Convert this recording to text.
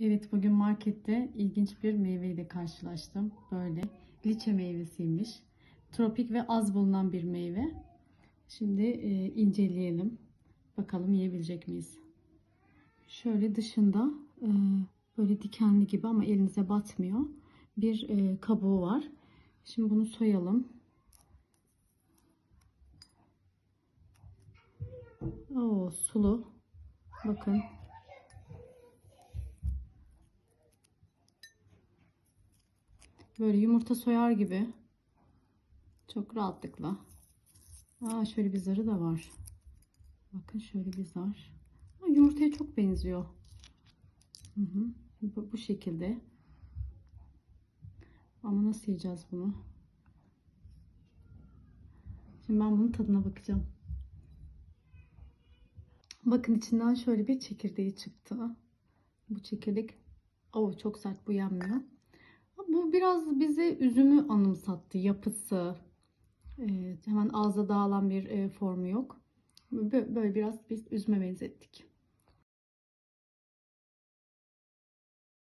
Evet bugün markette ilginç bir meyveyle karşılaştım. Böyle liçe meyvesiymiş. Tropik ve az bulunan bir meyve. Şimdi e, inceleyelim. Bakalım yiyebilecek miyiz? Şöyle dışında e, böyle dikenli gibi ama elinize batmıyor. Bir e, kabuğu var. Şimdi bunu soyalım. Oo sulu. Bakın. Böyle yumurta soyar gibi. Çok rahatlıkla. Aa şöyle bir zarı da var. Bakın şöyle bir zar. Aa, yumurtaya çok benziyor. Hı hı. Bu, bu şekilde. Ama nasıl yiyeceğiz bunu? Şimdi ben bunun tadına bakacağım. Bakın içinden şöyle bir çekirdeği çıktı. Bu çekirdek oh, çok sert bu yenmiyor. Bu biraz bize üzümü anımsattı. Yapısı. Evet, hemen ağza dağılan bir e, formu yok. Böyle, biraz biz üzüme benzettik.